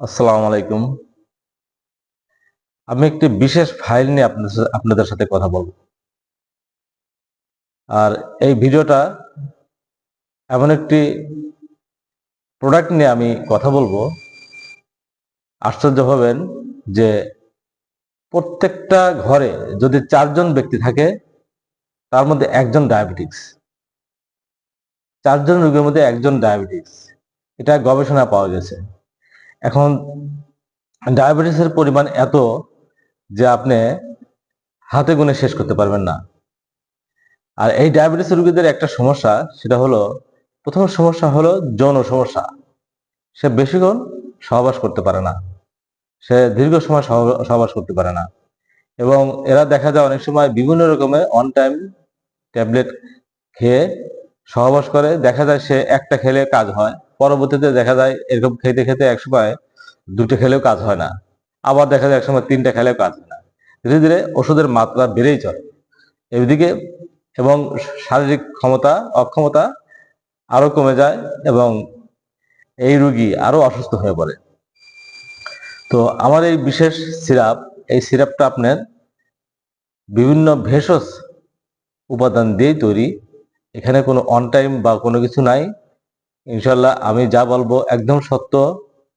আসসালামু আলাইকুম। আমি একটি বিশেষ ফাইল নিয়ে আপনাদের আপনাদের সাথে কথা বলব। আর এই ভিডিওটা এমন একটি প্রোডাক্ট নিয়ে আমি কথা বলব। আশ্চর্য হবেন যে প্রত্যেকটা ঘরে যদি চারজন ব্যক্তি থাকে, তার মধ্যে একজন ডায়াবেটিক্স চারজন রোগীর মধ্যে একজন ডায়াবেটিক্স এটা গবেষণা পাওয়া গেছে। এখন ডায়াবেটিসের পরিমাণ এত যে আপনি হাতে গুনে শেষ করতে পারবেন না। আর এই ডায়াবেটিস রোগীদের একটা সমস্যা, সেটা হলো, প্রথম সমস্যা হলো যৌন সমস্যা। সে বেশিক্ষণ সহবাস করতে পারে না। সে দীর্ঘ সময় সহ- সহবাস করতে পারে না। এবং এরা দেখা যায় অনেক সময় বিভিন্ন রকমের অন টাইম ট্যাবলেট খেয়ে সহবাস করে। দেখা যায় সে একটা খেলে কাজ হয়। পরবর্তীতে দেখা যায় এরকম খেতে খেতে এক সময় দুটো খেলেও কাজ হয় না। আবার দেখা যায় একসময় তিনটা খেলেও কাজ হয় না। ধীরে ধীরে ওষুধের মাত্রা বেড়েই চলে। এদিকে এবং শারীরিক ক্ষমতা, অক্ষমতা আরও কমে যায় এবং এই রুগী আরও অসুস্থ হয়ে পড়ে। তো আমার এই বিশেষ সিরাপ, এই সিরাপটা আপনার বিভিন্ন ভেষজ উপাদান দিয়েই তৈরি। এখানে কোনো অন টাইম বা কোনো কিছু নাই। ইনশাল্লাহ আমি যা বলব একদম সত্য,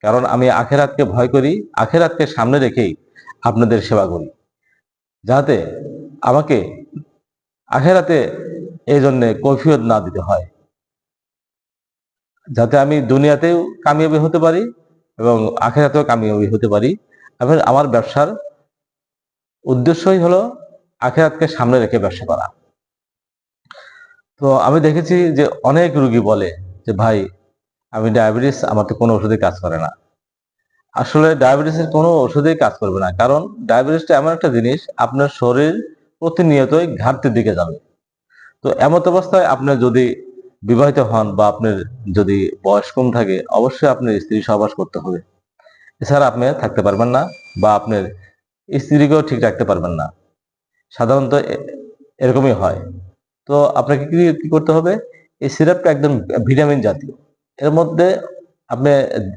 কারণ আমি আখেরাতকে ভয় করি, আখেরাতকে সামনে রেখেই আপনাদের সেবা করি। যাতে আমাকে আখেরাতে এই জন্যে কৈফিয়ত না দিতে হয়। যাতে আমি দুনিয়াতেও কামিয়াবি হতে পারি এবং আখেরাতেও কামিয়াবি হতে পারি। এবং আমার ব্যবসার উদ্দেশ্যই হলো আখেরাতকে সামনে রেখে ব্যবসা করা। তো আমি দেখেছি যে অনেক রুগী বলে যে, ভাই, আমি ডায়াবেটিস আমার তো কোনো ওষুধে কাজ করে না। আসলে ডায়াবেটিসের কোনো ওষুধেই কাজ করবে না। কারণ ডায়াবেটিসটা এমন একটা জিনিস, আপনার শরীর প্রতিনিয়তই ঘাটতির দিকে যাবে। তো এমত অবস্থায় আপনার যদি বিবাহিত হন বা আপনার যদি বয়স কম থাকে, অবশ্যই আপনার স্ত্রী সহবাস করতে হবে। এছাড়া আপনি থাকতে পারবেন না বা আপনার স্ত্রীকেও ঠিক রাখতে পারবেন না। সাধারণত এরকমই হয়। তো আপনাকে কি কি করতে হবে? এই সিরাপটা একদম ভিটামিন জাতীয়। এর মধ্যে আপনি,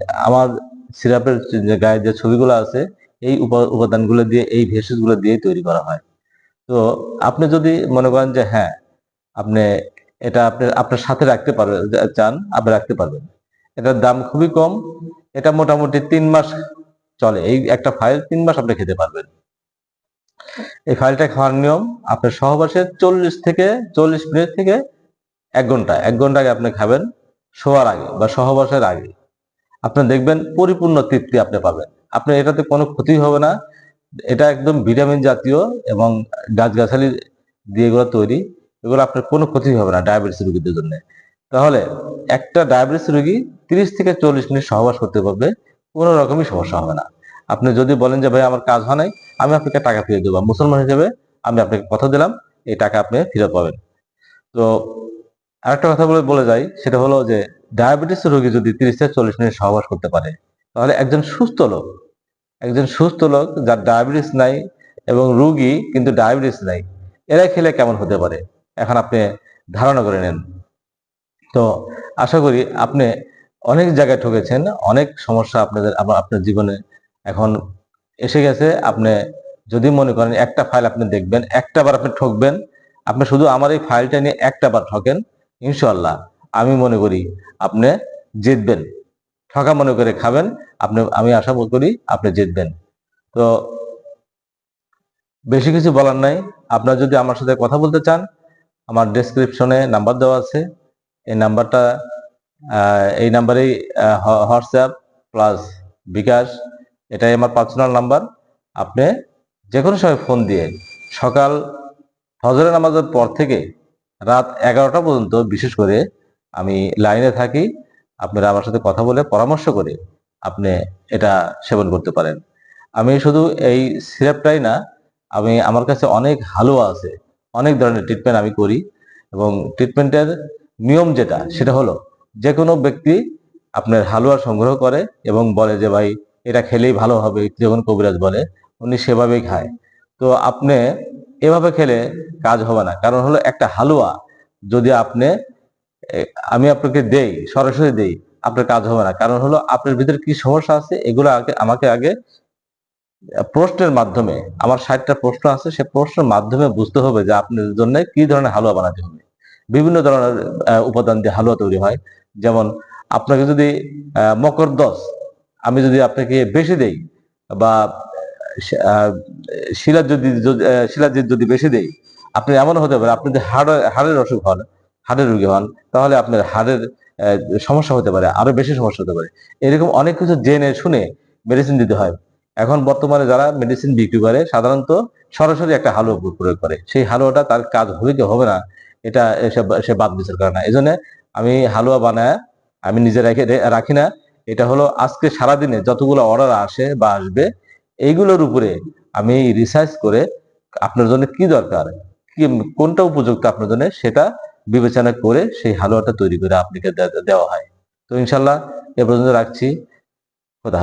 আমার সিরাপের গায়ে যে ছবিগুলো আছে, এই উপা- উপাদানগুলো দিয়ে, এই ভেষজগুলো দিয়ে তৈরি করা হয়। তো আপনি যদি মনে করেন যে হ্যাঁ আপনি এটা আপনি, আপনার সাথে রাখতে পারবেন চান, আপনি রাখতে পারবেন। এটার দাম খুবই কম। এটা মোটামুটি তিন মাস চলে। এই একটা ফাইল তিন মাস আপনি খেতে পারবেন। এই ফাইলটা খাওয়ার নিয়ম, আপনার সহবাসের চল্লিশ থেকে, চল্লিশ মিনিট থেকে এক ঘণ্টা এক ঘণ্টা আগে আপনি খাবেন, শোয়ার আগে বা সহবাসের আগে। আপনি দেখবেন পরিপূর্ণ তৃপ্তি আপনি পাবেন। আপনি এটাতে কোনো ক্ষতি হবে না। এটা একদম ভিটামিন জাতীয় এবং গাছগাছালি দিয়ে এগুলো তৈরি। এগুলো আপনার কোনো ক্ষতি হবে না ডায়াবেটিস রোগীদের জন্য। তাহলে একটা ডায়াবেটিস রোগী তিরিশ থেকে চল্লিশ মিনিট সহবাস করতে পারবে, কোনো রকমই সমস্যা হবে না। আপনি যদি বলেন যে, ভাই, আমার কাজ হয় নাই, আমি আপনাকে টাকা ফিরে দেবো। মুসলমান হিসেবে আমি আপনাকে কথা দিলাম, এই টাকা আপনি ফিরে পাবেন। তো আরেকটা কথা বলে বলে যাই, সেটা হলো যে ডায়াবেটিস রোগী যদি তিরিশ থেকে চল্লিশ মিনিট সহবাস করতে পারে, তাহলে একজন সুস্থ লোক, একজন সুস্থ লোক যার ডায়াবেটিস নাই এবং রোগী কিন্তু ডায়াবেটিস নাই, এরা খেলে কেমন হতে পারে? এখন আপনি ধারণা করে নেন। তো আশা করি আপনি অনেক জায়গায় ঠকেছেন, অনেক সমস্যা আপনাদের আপনার জীবনে এখন এসে গেছে। আপনি যদি মনে করেন একটা ফাইল আপনি দেখবেন, একটা বার আপনি ঠকবেন, আপনি শুধু আমার এই ফাইলটা নিয়ে একটা বার ঠকেন ইনশাল্লাহ আমি মনে করি আপনি জিতবেন। ঠকা মনে করে খাবেন, আপনি, আমি আশা করি আপনি জিতবেন। তো বেশি কিছু বলার নাই। আপনার যদি আমার সাথে কথা বলতে চান, আমার ডেসক্রিপশনে নাম্বার দেওয়া আছে। এই নাম্বারটা এই নাম্বারেই হোয়াটসঅ্যাপ প্লাস বিকাশ, এটাই আমার পার্সোনাল নাম্বার। আপনি যে কোনো সময় ফোন দিয়ে সকাল ফজরের নামাজের পর থেকে রাত এগারোটা পর্যন্ত বিশেষ করে আমি লাইনে থাকি, আপনারা আমার সাথে কথা বলে পরামর্শ করে আপনি এটা সেবন করতে পারেন। আমি শুধু এই সিরাপটাই না, আমি, আমার কাছে অনেক হালুয়া আছে, অনেক ধরনের ট্রিটমেন্ট আমি করি এবং ট্রিটমেন্টের নিয়ম যেটা, সেটা হলো যে কোনো ব্যক্তি আপনার হালুয়া সংগ্রহ করে এবং বলে যে, ভাই, এটা খেলেই ভালো হবে। যখন কবিরাজ বলে, উনি সেভাবেই খায়। তো আপনি এভাবে খেলে কাজ হবে না। কারণ হলো একটা হালুয়া, যদি আপনি আমি আপনাকে দেই, সরাসরি দেই, আপনার কাজ হবে না। কারণ হলো আপনার ভিতরে কি সমস্যা আছে, এগুলো আগে, আমাকে আগে প্রশ্নের মাধ্যমে, আমার ষাটটা প্রশ্ন আছে, সে প্রশ্নের মাধ্যমে বুঝতে হবে যে আপনার জন্য কি ধরনের হালুয়া বানাতে হবে। বিভিন্ন ধরনের উপাদান দিয়ে হালুয়া তৈরি হয়। যেমন আপনাকে যদি মকর দশ, আমি যদি আপনাকে বেশি দেই বা শিলার যদি শিলাজিৎ যদি বেশি দেই, আপনি এমন হতে পারে, আপনি যদি হাড়, হাড়ের অসুখ হন, হাড়ের রোগী হন, তাহলে আপনার হাড়ের সমস্যা হতে পারে আরও বেশি সমস্যা হতে পারে। এরকম অনেক কিছু জেনে শুনে মেডিসিন দিতে হয়। এখন বর্তমানে যারা মেডিসিন বিক্রি করে, সাধারণত সরাসরি একটা হালুয়া প্রয়োগ করে। সেই হালুয়াটা তার কাজ হবে কি হবে না, এটা সে- বাদ বিচার করে না। এই আমি হালুয়া বানায়, আমি নিজে রেখে রাখি না। এটা হলো আজকে সারাদিনে যতগুলো অর্ডার আসে বা আসবে এইগুলোর উপরে আমি রিসার্চ করে আপনার জন্য কি দরকার? কোনটা উপযুক্ত আপনার জন্য? সেটা বিবেচনা করে সেই হালুয়াটা তৈরি করে আপনাকে দেওয়া হয়। তো ইনশাল্লাহ এ পর্যন্ত রাখছি। খোদা।